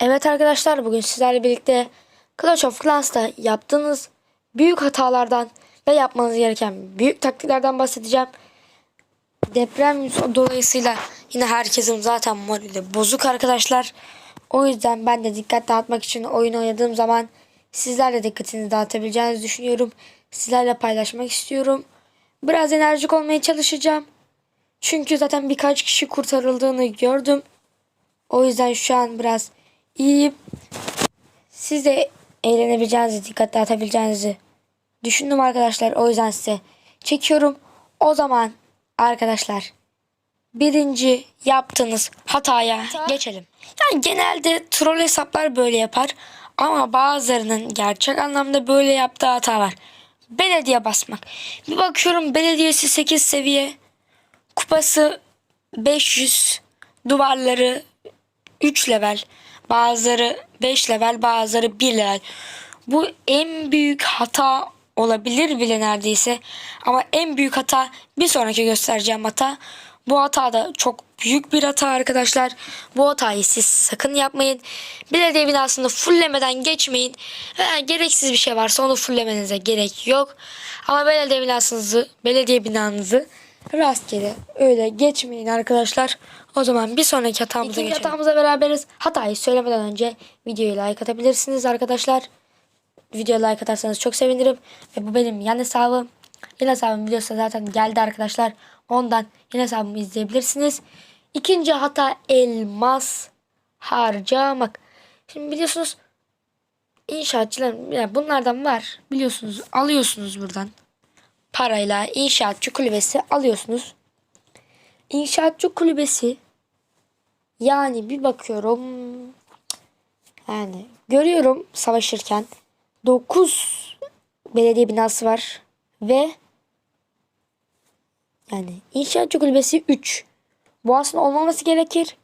Evet arkadaşlar bugün sizlerle birlikte Clash of Clans'ta yaptığınız büyük hatalardan ve yapmanız gereken büyük taktiklerden bahsedeceğim. Deprem dolayısıyla yine herkesin zaten morali bozuk arkadaşlar. O yüzden ben de dikkat dağıtmak için oyun oynadığım zaman sizlerle dikkatinizi dağıtabileceğinizi düşünüyorum. Sizlerle paylaşmak istiyorum. Biraz enerjik olmaya çalışacağım. Çünkü zaten birkaç kişi kurtarıldığını gördüm. O yüzden şu an biraz iyiyim. Siz de eğlenebileceğinizi, dikkat dağıtabileceğinizi düşündüm arkadaşlar. O yüzden size çekiyorum. O zaman arkadaşlar birinci yaptığınız hataya geçelim. Yani genelde troll hesaplar böyle yapar. Ama bazılarının gerçek anlamda böyle yaptığı hata var. Belediye basmak. Bir bakıyorum belediyesi 8 seviye. Kupası 500. Duvarları 3 level. Bazıları 5 level bazıları 1 level. Bu en büyük hata olabilir bile neredeyse. Ama en büyük hata bir sonraki göstereceğim hata. Bu hata da çok büyük bir hata arkadaşlar. Bu hatayı siz sakın yapmayın. Belediye binasını fulllemeden geçmeyin. Veya gereksiz bir şey varsa onu fullemenize gerek yok. Ama belediye binasınızı, belediye binanızı rastgele öyle geçmeyin arkadaşlar. O zaman bir sonraki hatamıza İkinci geçelim. hatamıza beraberiz. Hatayı söylemeden önce videoyu like atabilirsiniz arkadaşlar. Videoya like atarsanız çok sevinirim. Ve bu benim yan hesabım. Yan hesabım videosu zaten geldi arkadaşlar. Ondan yan hesabımı izleyebilirsiniz. İkinci hata elmas harcamak. Şimdi biliyorsunuz inşaatçılar yani bunlardan var. Biliyorsunuz alıyorsunuz buradan. Parayla inşaatçı kulübesi alıyorsunuz. İnşaatçı kulübesi yani bir bakıyorum yani görüyorum savaşırken 9 belediye binası var ve yani inşaatçı kulübesi 3. Bu aslında olmaması gerekir.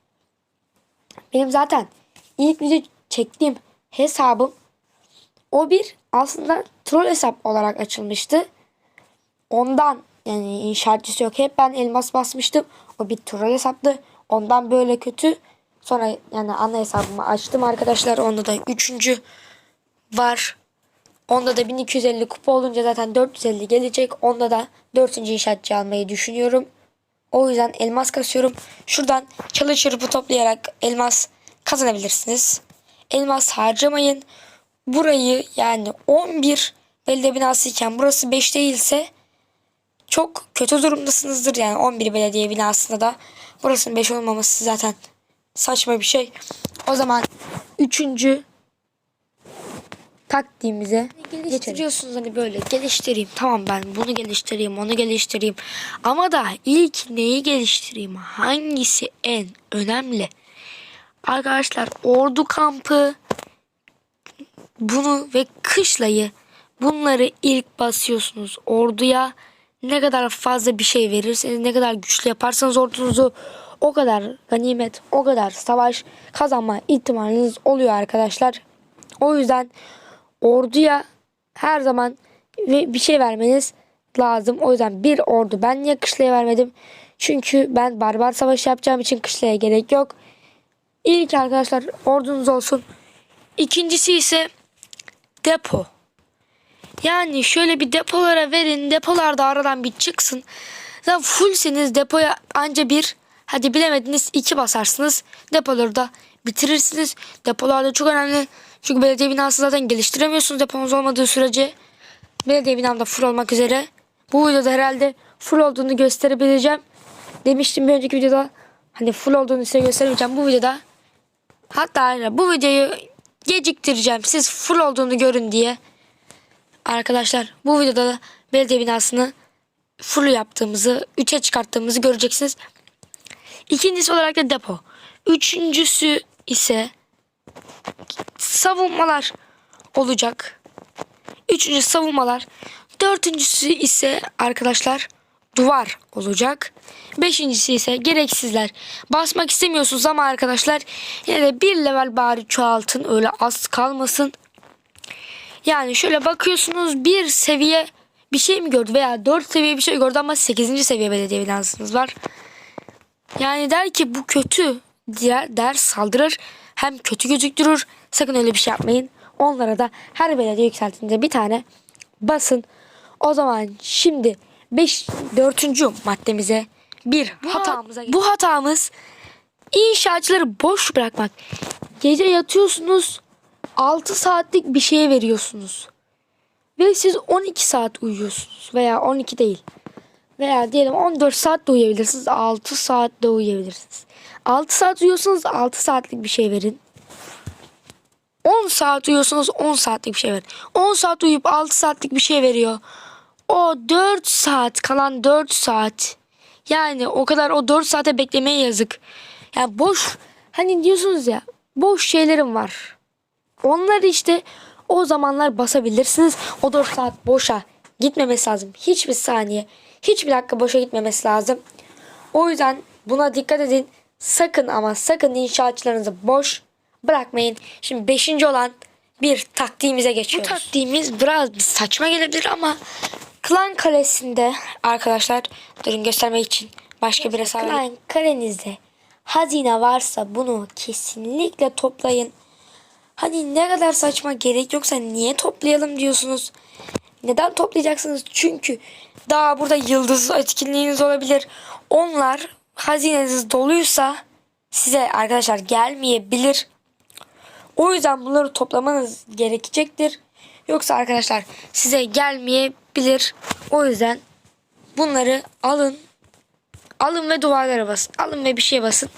Benim zaten ilk video çektiğim hesabım o bir aslında troll hesap olarak açılmıştı. Ondan yani inşaatçısı yok. Hep ben elmas basmıştım. O bir troll hesaptı. Ondan böyle kötü. Sonra yani ana hesabımı açtım arkadaşlar. Onda da üçüncü var. Onda da 1250 kupa olunca zaten 450 gelecek. Onda da 4. inşaatçı almayı düşünüyorum. O yüzden elmas kasıyorum. Şuradan çalı çırpı toplayarak elmas kazanabilirsiniz. Elmas harcamayın. Burayı yani 11 belediye binası iken burası 5 değilse çok kötü durumdasınızdır. Yani. 11 belediye binasında da burasının 5 olmaması zaten saçma bir şey. O zaman 3 taktiğimize geliştiriyorsunuz hani böyle. Geliştireyim. Tamam ben bunu geliştireyim onu geliştireyim. Ama da ilk neyi geliştireyim? Hangisi en önemli? Arkadaşlar ordu kampı bunu ve kışlayı bunları ilk basıyorsunuz orduya ne kadar fazla bir şey verirseniz ne kadar güçlü yaparsanız ordunuzu o kadar ganimet o kadar savaş kazanma ihtimaliniz oluyor arkadaşlar o yüzden orduya her zaman bir şey vermeniz lazım. O yüzden bir ordu ben niye kışlaya vermedim? Çünkü ben barbar savaşı yapacağım için kışlaya gerek yok. İlk arkadaşlar ordunuz olsun. İkincisi ise depo. Yani şöyle bir depolara verin. Depolarda aradan bir çıksın. Zaten fullseniz depoya anca bir hadi bilemediniz iki basarsınız. Depoları da bitirirsiniz. Depolar da çok önemli. Çünkü belediye binası zaten geliştiremiyorsunuz deponuz olmadığı sürece. Belediye binam full olmak üzere. Bu videoda herhalde full olduğunu gösterebileceğim. Demiştim bir önceki videoda hani full olduğunu size gösteremeyeceğim. Bu videoda hatta bu videoyu geciktireceğim. Siz full olduğunu görün diye. Arkadaşlar bu videoda da belediye binasını full yaptığımızı, 3'e çıkarttığımızı göreceksiniz. İkincisi olarak da depo. Üçüncüsü ise savunmalar olacak. Üçüncü savunmalar. Dördüncüsü ise arkadaşlar duvar olacak. Beşincisi ise gereksizler. Basmak istemiyorsunuz ama arkadaşlar yine de bir level bari çoğaltın. Öyle az kalmasın. Yani şöyle bakıyorsunuz bir seviye bir şey mi gördü veya dört seviye bir şey gördü ama sekizinci seviye belediye binasınız var. Yani der ki bu kötü der, der saldırır. hem kötü gözüktürür. Sakın öyle bir şey yapmayın. Onlara da her belediye yükseltiğinde bir tane basın. O zaman şimdi 5 4. maddemize bir hatamıza Bu hatamız inşaatçıları boş bırakmak. Gece yatıyorsunuz 6 saatlik bir şeye veriyorsunuz. Ve siz 12 saat uyuyorsunuz veya 12 değil. Veya diyelim 14 saat de uyuyabilirsiniz. 6 saat de uyuyabilirsiniz. 6 saat uyuyorsunuz 6 saatlik bir şey verin. 10 saat uyuyorsunuz 10 saatlik bir şey verin. 10 saat uyuyup 6 saatlik bir şey veriyor. O 4 saat kalan 4 saat. Yani o kadar o 4 saate beklemeye yazık. Yani boş hani diyorsunuz ya boş şeylerim var. Onlar işte o zamanlar basabilirsiniz. O 4 saat boşa gitmemesi lazım. Hiçbir saniye, hiçbir dakika boşa gitmemesi lazım. O yüzden buna dikkat edin. Sakın ama sakın inşaatçılarınızı boş bırakmayın. Şimdi 5. olan bir taktiğimize geçiyoruz. Bu taktiğimiz biraz bir saçma gelebilir ama Klan kalesinde arkadaşlar durun göstermek için başka bir hesap. Klan kalenizde hazine varsa bunu kesinlikle toplayın. Hani ne kadar saçma gerek yoksa niye toplayalım diyorsunuz. Neden toplayacaksınız? Çünkü daha burada yıldız etkinliğiniz olabilir. Onlar hazineniz doluysa size arkadaşlar gelmeyebilir. O yüzden bunları toplamanız gerekecektir. Yoksa arkadaşlar size gelmeyebilir. O yüzden bunları alın. Alın ve duvarlara basın. Alın ve bir şeye basın.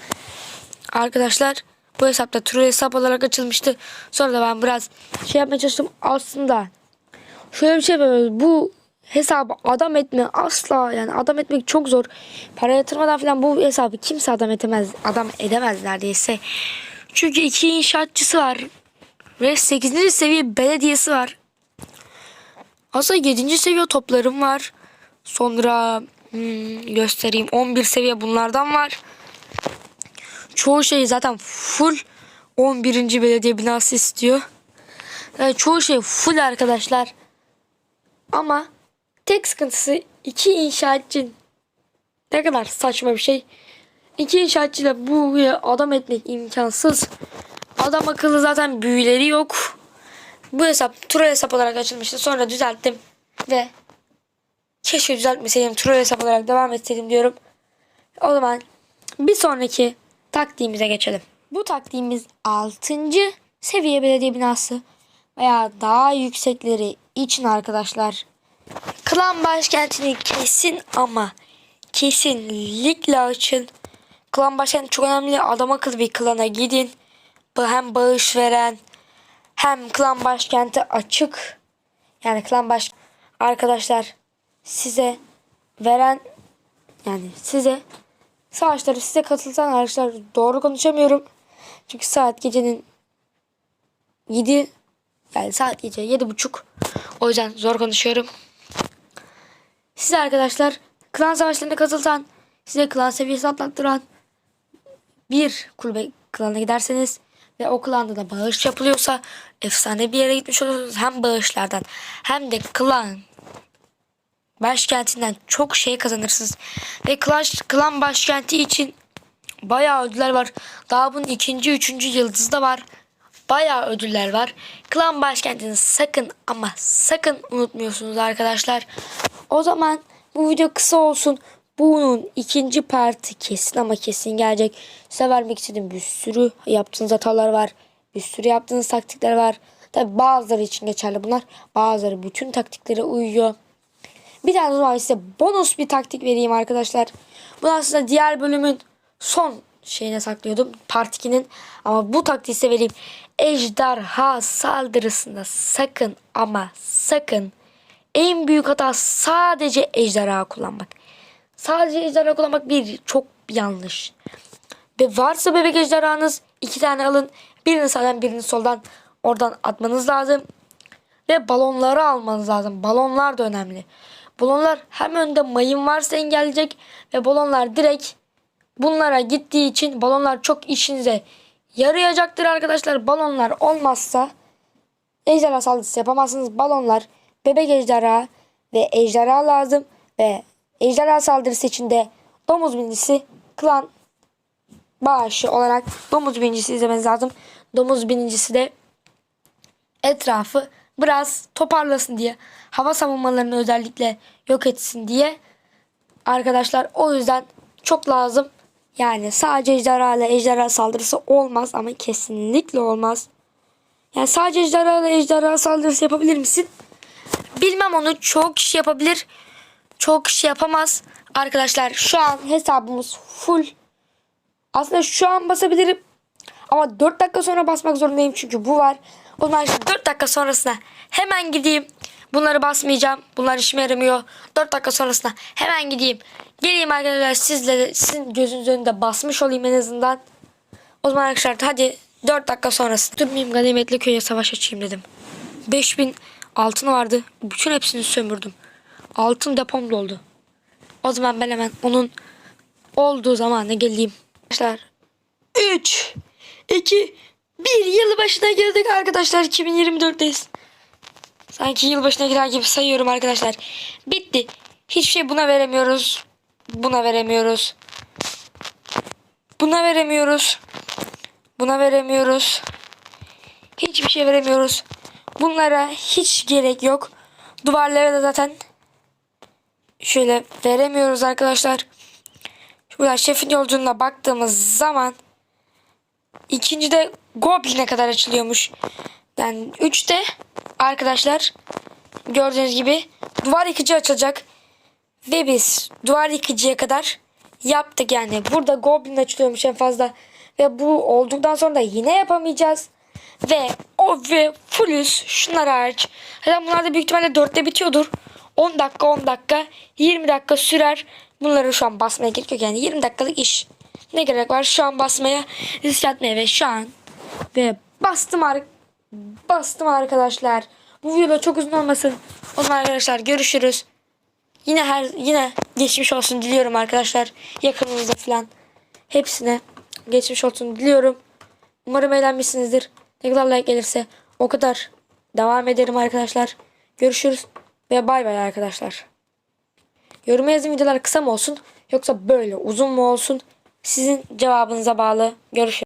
Arkadaşlar bu hesapta troll hesap olarak açılmıştı. Sonra da ben biraz şey yapmaya çalıştım. Aslında şöyle bir şey yapıyoruz. Bu hesabı adam etme asla yani adam etmek çok zor. Para yatırmadan falan bu hesabı kimse adam edemez. Adam edemez neredeyse. Çünkü iki inşaatçısı var. Ve 8. seviye belediyesi var. Aslında 7. seviye toplarım var. Sonra hmm, göstereyim 11 seviye bunlardan var. Çoğu şey zaten full 11. belediye binası istiyor. Yani çoğu şey full arkadaşlar. Ama tek sıkıntısı iki inşaatçı ne kadar saçma bir şey. İki inşaatçıyla bu adam etmek imkansız. Adam akıllı zaten büyüleri yok. Bu hesap troll hesap olarak açılmıştı. Sonra düzelttim ve keşke düzeltmeseydim troll hesap olarak devam etseydim diyorum. O zaman bir sonraki taktiğimize geçelim. Bu taktiğimiz 6. seviye belediye binası veya daha yüksekleri için arkadaşlar. Klan başkentini kesin ama kesinlikle açın. Klan başkenti çok önemli. Adam akıllı bir klana gidin. Hem bağış veren hem klan başkenti açık. Yani klan baş arkadaşlar size veren yani size savaşları size katılsan arkadaşlar doğru konuşamıyorum. Çünkü saat gecenin 7 yani saat gece yedi buçuk. O yüzden zor konuşuyorum. Size arkadaşlar klan savaşlarına katılsan size klan seviyesi atlattıran bir kulübe klana giderseniz ve o klanda da bağış yapılıyorsa efsane bir yere gitmiş olursunuz. Hem bağışlardan hem de klan başkentinden çok şey kazanırsınız. Ve Clash, klan başkenti için bayağı ödüller var. Daha bunun ikinci, üçüncü yıldızı da var. Bayağı ödüller var. Klan başkentini sakın ama sakın unutmuyorsunuz arkadaşlar. O zaman bu video kısa olsun. Bunun ikinci parti kesin ama kesin gelecek. Size vermek istediğim bir sürü yaptığınız hatalar var. Bir sürü yaptığınız taktikler var. Tabi bazıları için geçerli bunlar. Bazıları bütün taktiklere uyuyor. Bir tane zaman size bonus bir taktik vereyim arkadaşlar. Bu aslında diğer bölümün son şeyine saklıyordum. Part 2'nin. Ama bu taktiği size vereyim. Ejderha saldırısında sakın ama sakın en büyük hata sadece ejderha kullanmak. Sadece ejderha kullanmak bir çok yanlış. Ve varsa bebek ejderhanız iki tane alın. Birini sağdan birini soldan oradan atmanız lazım. Ve balonları almanız lazım. Balonlar da önemli. Balonlar hem önde mayın varsa engelleyecek ve balonlar direkt bunlara gittiği için balonlar çok işinize yarayacaktır arkadaşlar. Balonlar olmazsa ejderha saldırısı yapamazsınız. Balonlar, bebek ejderha ve ejderha lazım ve ejderha saldırısı için de domuz binisi klan bağışı olarak domuz birincisi izlemeniz lazım. Domuz birincisi de etrafı biraz toparlasın diye hava savunmalarını özellikle yok etsin diye arkadaşlar o yüzden çok lazım. Yani sadece ejderha ile ejderha saldırısı olmaz ama kesinlikle olmaz. Yani sadece ejderha ile ejderha saldırısı yapabilir misin? Bilmem onu çok kişi yapabilir. Çok kişi yapamaz. Arkadaşlar şu an hesabımız full. Aslında şu an basabilirim. Ama 4 dakika sonra basmak zorundayım çünkü bu var. O zaman işte 4 dakika sonrasına hemen gideyim. Bunları basmayacağım. Bunlar işime yaramıyor. 4 dakika sonrasına hemen gideyim. Geleyim arkadaşlar sizle sizin gözünüz önünde basmış olayım en azından. O zaman arkadaşlar hadi 4 dakika sonrası. Durmayayım ganimetli köye savaş açayım dedim. 5000 altın vardı. Bütün hepsini sömürdüm. Altın depom doldu. O zaman ben hemen onun olduğu zamana geleyim. Arkadaşlar 3 2 1 yıl başına girdik arkadaşlar 2024'teyiz. Sanki yılbaşına girer gibi sayıyorum arkadaşlar. Bitti. Hiçbir şey buna veremiyoruz. Buna veremiyoruz. Buna veremiyoruz. Buna veremiyoruz. Hiçbir şey veremiyoruz. Bunlara hiç gerek yok. Duvarlara da zaten şöyle veremiyoruz arkadaşlar. Şurada şefin yolculuğuna baktığımız zaman ikinci de Goblin'e kadar açılıyormuş. Yani üçte arkadaşlar gördüğünüz gibi duvar yıkıcı açılacak. Ve biz duvar yıkıcıya kadar yaptık yani. Burada Goblin açılıyormuş en fazla. Ve bu olduktan sonra da yine yapamayacağız. Ve o ve fullüz şunlar hariç. Zaten bunlar da büyük ihtimalle 4'te bitiyordur. 10 dakika 10 dakika 20 dakika sürer. Bunları şu an basmaya gerek yok yani 20 dakikalık iş. Ne gerek var şu an basmaya risk atmaya ve şu an ve bastım ar bastım arkadaşlar. Bu video çok uzun olmasın. O zaman arkadaşlar görüşürüz. Yine her yine geçmiş olsun diliyorum arkadaşlar. Yakınınızda falan. Hepsine geçmiş olsun diliyorum. Umarım eğlenmişsinizdir. Ne kadar like gelirse o kadar devam ederim arkadaşlar. Görüşürüz ve bay bay arkadaşlar. Yoruma yazın videolar kısa mı olsun yoksa böyle uzun mu olsun? Sizin cevabınıza bağlı. Görüşürüz.